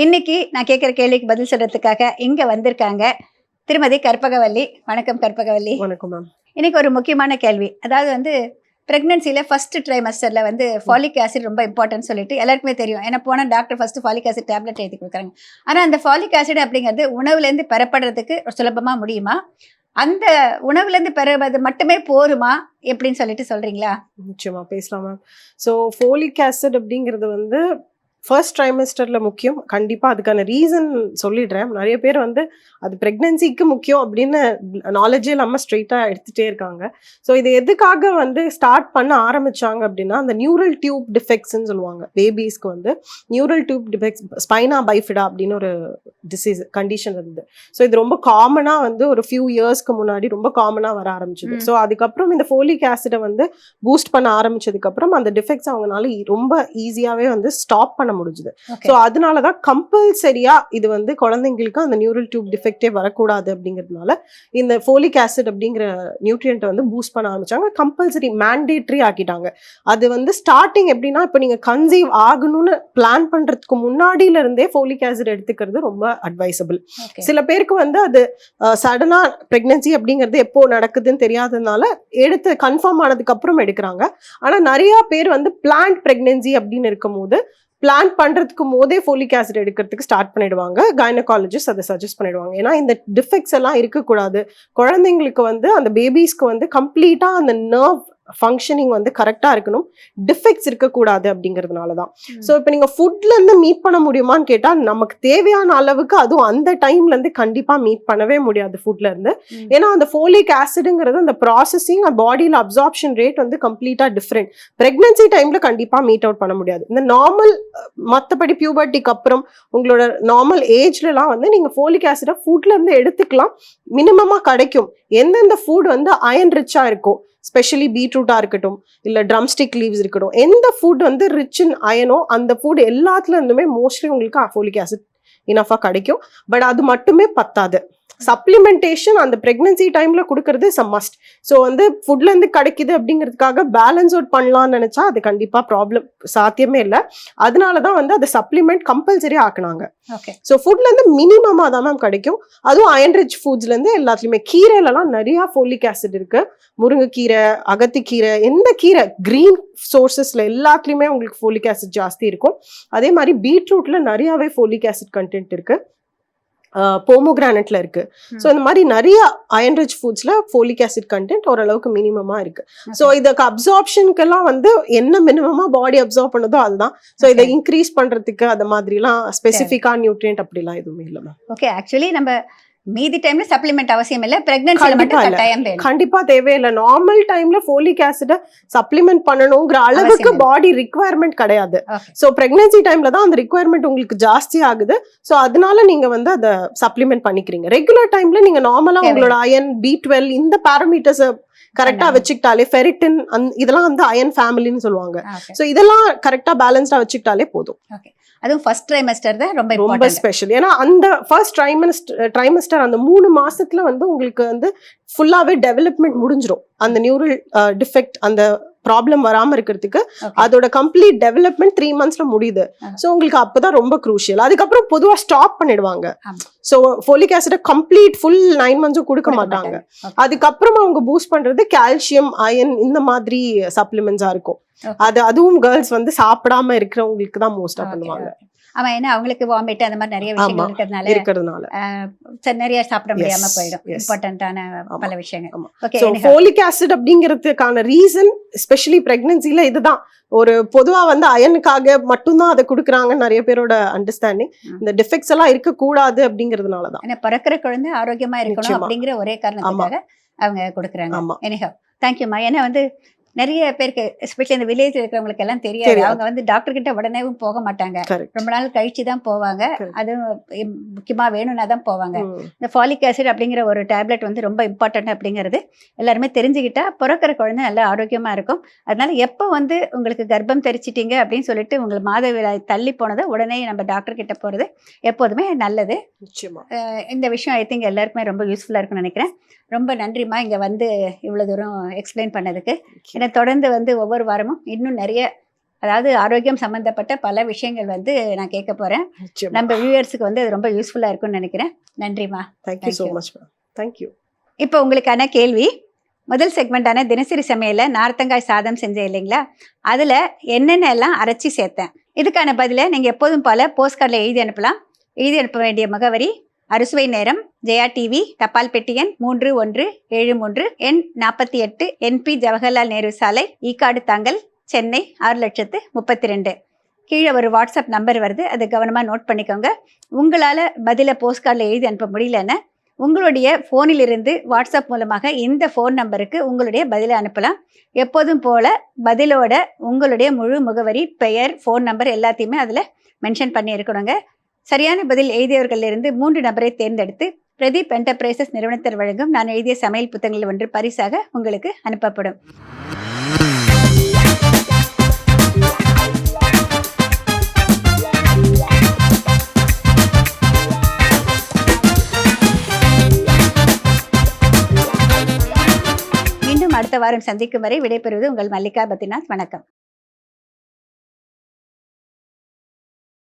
இன்னைக்கு நான் கேட்குற கேள்விக்கு பதில் சொல்றதுக்காக இங்க வந்திருக்காங்க திருமதி கற்பகவல்லி. வணக்கம் கற்பகவல்லி. வணக்கம் மேம் இன்னைக்கு ஒரு முக்கியமான கேள்வி. அதாவது வந்து பிரெக்னன்சியில் ஃபர்ஸ்ட் ட்ரைமஸ்டரில் வந்து ஃபாலிக் ஆசிட் ரொம்ப இம்பார்ட்டன்ட் சொல்லிட்டு எல்லாருக்குமே தெரியும். ஏன்னா போன doctor first folic acid tablet எழுதி கொடுக்குறாங்க. ஆனால் அந்த ஃபாலிக் ஆசிட் அப்படிங்கிறது உணவுலேருந்து பெறப்படுறதுக்கு சுலபமாக முடியுமா? அந்த உணவுலேருந்து பெறுவது மட்டுமே போருமா எப்படின்னு சொல்லிட்டு சொல்றீங்களா? நிச்சயமா பேசலாம் மேம் ஸோ ஃபோலிக் ஆசிட் அப்படிங்கிறது வந்து ஃபர்ஸ்ட் ட்ரைமஸ்டர்ல முக்கியம். கண்டிப்பா அதுக்கான ரீசன் சொல்லிடுறேன். நிறைய பேர் வந்து அது பிரெக்னன்சிக்கு முக்கியம் அப்படின்னு நாலேஜே இல்லாமல் ஸ்ட்ரெயிட்டாக எடுத்துகிட்டே இருக்காங்க. ஸோ இது எதுக்காக வந்து ஸ்டார்ட் பண்ண ஆரம்பிச்சாங்க அப்படின்னா அந்த நியூரல் டியூப் டிஃபெக்ட்ஸ்னு சொல்லுவாங்க. பேபிஸ்க்கு வந்து neural tube defects spina bifida அப்படின்னு ஒரு டிசீஸ் கண்டிஷன் இருந்தது. ஸோ இது ரொம்ப காமனாக வந்து ஒரு ஃபியூ இயர்ஸ்க்கு முன்னாடி ரொம்ப காமனாக வர ஆரம்பிச்சது. ஸோ அதுக்கப்புறம் இந்த ஃபோலிக் ஆசிடை வந்து பூஸ்ட் பண்ண ஆரம்பிச்சதுக்கப்புறம் அந்த டிஃபெக்ட்ஸ் அவங்கனால ஈ- ரொம்ப ஈஸியாகவே வந்து ஸ்டாப் பண்ண முடிஞ்சுது. ஓகே ஸோ அதனால தான் கம்பல்சரியா இது வந்து குழந்தைங்களுக்கு அந்த நியூரல் டியூப் டிஃபெக்டே வரக்கூடாது அப்படிங்கிறதுனால இந்த ஃபோலிக் ஆசிட் அப்படிங்கிற நியூட்ரியன்ட்டை வந்து பூஸ்ட் பண்ண ஆரம்பிச்சாங்க. கம்பல்சரி மேண்டேட்ரி ஆக்கிட்டாங்க. அது வந்து ஸ்டார்டிங் எப்படின்னா இப்போ நீங்க கன்சீவ் ஆகணும்னு பிளான் பண்றதுக்கு முன்னாடியில இருந்தே ஃபோலிக் ஆசிட் எடுத்துக்கிறது ரொம்ப அட்வைசபிள் சில பேருக்கு வந்து அது சடனா பிரெக்னன்சி அப்படிங்கிறது எப்போ நடக்குதுன்னு தெரியாததுனால எடுத்து கன்ஃபார்ம் ஆனதுக்கு அப்புறம் எடுக்கிறாங்க. ஆனா நிறைய பேர் வந்து பிளான்ட் பிரெக்னன்சி அப்படின்னு இருக்கும்போது பிளான் பண்ணுறதுக்கு போதே ஃபோலிக் ஆசிட் எடுக்கிறதுக்கு ஸ்டார்ட் பண்ணிடுவாங்க. கைனகாலஜிஸ்ட் அதை சஜஸ்ட் பண்ணிடுவாங்க. ஏன்னா இந்த டிஃபெக்ட்ஸ் எல்லாம் இருக்கக்கூடாது. குழந்தைங்களுக்கு வந்து அந்த பேபிஸ்க்கு வந்து கம்ப்ளீட்டாக அந்த நர்வ் ஃபங்க்ஷனிங் வந்து கரெக்டா இருக்கணும். டிஃபெக்ட்ஸ் இருக்கக்கூடாது அப்படிங்கிறதுனால தான். ஸோ இப்போ நீங்க ஃபுட்ல இருந்து மீட் பண்ண முடியுமான்னு கேட்டா நமக்கு தேவையான அளவுக்கு அதுவும் அந்த டைம்ல இருந்து கண்டிப்பா மீட் பண்ணவே முடியாது ஃபுட்ல இருந்து ம். ஏன்னா அந்த ஃபோலிக் ஆசிடுங்கிறது அந்த ப்ராசஸிங் பாடியில் அப்சார்ப்ஷன் ரேட் வந்து கம்ப்ளீட்டா டிஃப்ரெண்ட் பிரெக்னன்சி டைம்ல கண்டிப்பா மீட் அவுட் பண்ண முடியாது. இந்த நார்மல் மற்றபடி பியூபர்ட்டிக்கு அப்புறம் உங்களோட நார்மல் ஏஜ்லலாம் வந்து நீங்க ஃபோலிக் ஆசிடை ஃபுட்ல இருந்து எடுத்துக்கலாம். மினிமமா கிடைக்கும். எந்தெந்த ஃபுட் வந்து அயன் ரிச்சா இருக்கும் ஸ்பெஷலி பீட்ரூட்டா இருக்கட்டும் இல்ல ட்ரம்ஸ்டிக் லீவ்ஸ் இருக்கட்டும் எந்த ஃபுட் வந்து ரிச் இன் அயனோ அந்த ஃபுட் எல்லாத்துல இருந்துமே மோஸ்ட்லி உங்களுக்கு ஃபோலிக் ஆசிட் இனஃபா கிடைக்கும். பட் அது மட்டுமே பத்தாது. சப்ளிமெண்டேஷன் அந்த பிரெக்னன்சி டைம்ல கொடுக்கறது இஸ் அ மஸ்ட் ஸோ வந்து ஃபுட்ல இருந்து கிடைக்குது அப்படிங்கிறதுக்காக பேலன்ஸ் அவுட் பண்ணலாம்னு நினைச்சா அது கண்டிப்பா ப்ராப்ளம் சாத்தியமே இல்லை. அதனால தான் வந்து அதை சப்ளிமெண்ட் கம்பல்சரி ஆக்குனாங்க. ஓகே ஸோ ஃபுட்ல இருந்து மினிமமா தான் மேம் கிடைக்கும். அதுவும் அயன் ரிச் ஃபுட்ஸ்ல இருந்து எல்லாத்துலயுமே கீரையிலலாம் நிறைய ஃபோலிக் ஆசிட் இருக்கு. முருங்கைக்கீரை அகத்திக்கீரை எந்த கீரை கிரீன் சோர்சஸ்ல எல்லாத்துலயுமே உங்களுக்கு ஃபோலிக் ஆசிட் ஜாஸ்தி இருக்கும். அதே மாதிரி பீட்ரூட்ல நிறையவே ஃபோலிக் ஆசிட் கண்டென்ட் இருக்கு. போமோகிரானட்ல இருக்கு. ஸோ இந்த மாதிரி நிறைய அயன் ரிச் ஃபுட்ஸ்ல ஃபோலிக் ஆசிட் கண்டென்ட் ஓரளவுக்கு மினிமமா இருக்கு. ஸோ இதுக்கு அப்சார்ப்ஷனுக்கெல்லாம் வந்து என்ன மினிமமா பாடி அப்சார்ப் பண்ணுதோ அதுதான். ஸோ இதை. இன்க்ரீஸ் பண்றதுக்கு அந்த மாதிரிலாம் ஸ்பெசிஃபிக்கா நியூட்ரியன்ட் அப்படிலாம் எதுவுமே இல்லை மேம் ஓகே ஆக்சுவலி நம்ம மீதி டைம்ல சப்ளிமெண்ட் அவசியம் இல்ல பிரெக்னன்சில மட்டும். கட்டாயம் கண்டிப்பா தேவையில்லை நார்மல் டைம்ல ஃபோலிக் ஆசிட சப்ளிமெண்ட் பண்ணணுங்கிற அளவுக்கு. பாடி ரிக்குவயர்மெண்ட் கிடையாது. ஸோ பிரெக்னன்சி டைம்ல தான் அந்த ரிக்குவயர்மெண்ட் உங்களுக்கு ஜாஸ்தி ஆகுது ஸோ அதனால நீங்க வந்து அதை சப்ளிமெண்ட் பண்ணிக்கிறீங்க ரெகுலர் டைம்ல நீங்க நார்மலா. உங்களோட அயன் பி டுவெல் இந்த பேராமீட்டர்ஸ் கரெக்டா. வச்சுக்கிட்டாலே ஃபெரிட்டின் இதெல்லாம் வந்து அயன் ஃபேமிலின்னு சொல்லுவாங்க. ஸோ இதெல்லாம் கரெக்டா பேலன்ஸ்டா வச்சுக்கிட்டாலே போதும் அதுவும் ஃபர்ஸ்ட் ட்ரைமஸ்டர் தான் ரொம்ப ரொம்ப ஸ்பெஷல் ஏன்னா அந்த ஃபர்ஸ்ட் ட்ரைமஸ்டர் ட்ரைமஸ்டர் அந்த மூணு மாசத்துல வந்து உங்களுக்கு வந்து ஃபுல்லாவே டெவலப்மெண்ட் முடிஞ்சிரும். அந்த நியூரல் டிஃபெக்ட் அந்த ப்ராப்ளம் வராம இருக்கிறதுக்கு அதோட கம்ப்ளீட் டெவலப்மெண்ட் த்ரீ மந்த்ஸ்ல முடியுது. ஸோ உங்களுக்கு அப்பதான் ரொம்ப குரூஷியல் அதுக்கப்புறம் பொதுவா ஸ்டாப் பண்ணிடுவாங்க. ஸோ ஃபோலிக் ஆசிட கம்ப்ளீட் ஃபுல் நைன் மந்த்ஸும் கொடுக்க மாட்டாங்க. அதுக்கப்புறமா அவங்க பூஸ்ட் பண்றது கால்சியம் அயன் இந்த மாதிரி சப்ளிமெண்ட்ஸா இருக்கும். அது அதுவும் கேர்ள்ஸ் வந்து சாப்பிடாம இருக்கிறவங்களுக்கு தான் மோஸ்டா பண்ணுவாங்க. ஆமா ஏன்னா அவங்களுக்கு வாமிட் அந்த மாதிரி நிறைய விஷயங்கள். இருக்கிறதுனால இருக்கிறதுனால நிறைய சாப்பிட முடியாம போயிடும். இம்பார்ட்டன்டான பல விஷயங்கள். ஓகே ஃபோலிக் ஆசிட் அப்படிங்கிறதுக்கான ரீசன் எஸ்பெஷலி பிரெக்னன்சில இதுதான் ஒரு பொதுவா வந்து அயனுக்காக மட்டும்தான் அதை கொடுக்குறாங்கன்னு நிறைய பேரோட அண்டர்ஸ்டாண்டிங். இந்த டிஃபெக்ட்ஸ் எல்லாம் இருக்கக்கூடாது அப்படிங்கிறதுனால தான் ஏன்னா பிறக்கிற குழந்தை ஆரோக்கியமா இருக்கணும். அப்படிங்கிற ஒரே காரணத்துக்காக அவங்க கொடுக்குறாங்க ஆமா எனிஹா தேங்க்யூம்மா ஏன்னா வந்து நிறைய பேருக்கு எஸ்பெஷலி இந்த வில்லேஜ் இருக்கிறவங்களுக்கு எல்லாம் தெரியாது. அவங்க வந்து டாக்டர் கிட்ட உடனேவும் போக மாட்டாங்க. ரொம்ப நாள் கழிச்சு தான் போவாங்க. அதுவும் இம்- முக்கியமா வேணும்னா தான் போவாங்க. இந்த ஃபாலிக் ஆசிட் அப்படிங்கிற ஒரு டேப்லெட் வந்து ரொம்ப இம்பார்ட்டன்ட் அப்படிங்கிறது எல்லாருமே தெரிஞ்சுக்கிட்டா பிறக்கிற குழந்தை நல்லா ஆரோக்கியமா இருக்கும். அதனால எப்போ வந்து உங்களுக்கு கர்ப்பம் தெரிச்சிட்டீங்க அப்படின்னு சொல்லிட்டு உங்களுக்கு மாதவிடாய் தள்ளி போனதை உடனே நம்ம டாக்டர் கிட்ட போறது எப்போதுமே நல்லது. இந்த விஷயம் ஐ திங்க் எல்லாருக்குமே ரொம்ப யூஸ்ஃபுல்லாக இருக்கும்னு நினைக்கிறேன். ரொம்ப நன்றிம்மா இங்கே வந்து இவ்வளோ தூரம் எக்ஸ்பிளைன் பண்ணதுக்கு. ஏன்னா தொடர்ந்து வந்து ஒவ்வொரு வாரமும் இன்னும் நிறைய அதாவது ஆரோக்கியம் சம்பந்தப்பட்ட பல விஷயங்கள் வந்து நான் கேட்க போறேன். நிச்சயமா. நம்ம வியூவர்ஸுக்கு வந்து அது ரொம்ப யூஸ்ஃபுல்லா இருக்கும்னு நினைக்கிறேன். நன்றிம்மா. Thank you so. Much ma'am thank you இப்போ உங்களுக்கான கேள்வி. முதல் செக்மெண்டான தினசரி சமையல்ல நார்த்தங்காய் சாதம் செஞ்சேன் இல்லைங்களா? அதுல என்னென்ன எல்லாம் அரைச்சி சேர்த்தேன்? இதுக்கான பதிலை நீங்க எப்போதும் போல போஸ்ட் கார்டில் எழுதி அனுப்பலாம். எழுதி அனுப்ப வேண்டிய முகவரி அறுசுவை நேரம் ஜெயா டிவி தபால் பெட்டி எண் மூன்று ஒன்று ஏழு மூன்று எண் நாற்பத்தி எட்டு என்பி ஜவஹர்லால் நேரு சாலை ஈக்காடு தாங்கல் சென்னை ஆறு லட்சத்து முப்பத்தி ரெண்டு. கீழே ஒரு வாட்ஸ்அப் நம்பர் வருது அதை கவனமாக நோட் பண்ணிக்கோங்க. உங்களால் பதிலை போஸ்ட் கார்டில் எழுதி அனுப்ப முடியலன்னா உங்களுடைய ஃபோனிலிருந்து வாட்ஸ்அப் மூலமாக இந்த ஃபோன் நம்பருக்கு உங்களுடைய பதிலை அனுப்பலாம். எப்போதும் போல் பதிலோட உங்களுடைய முழு முகவரி பெயர் ஃபோன் நம்பர் எல்லாத்தையுமே அதில் மென்ஷன் பண்ணி இருக்கணுங்க சரியான பதில் எழுதியவர்களிலிருந்து மூன்று நபரை தேர்ந்தெடுத்து பிரதீப் என்டர்பிரைசஸ் நிறுவனத்தில் வழங்கும் நான் எழுதிய சமையல் புத்தகங்கள் ஒன்று பரிசாக உங்களுக்கு அனுப்பப்படும். மீண்டும் அடுத்த வாரம் சந்திக்கும் வரை விடைபெறுவது உங்கள் மல்லிகா பத்ரிநாத். வணக்கம்.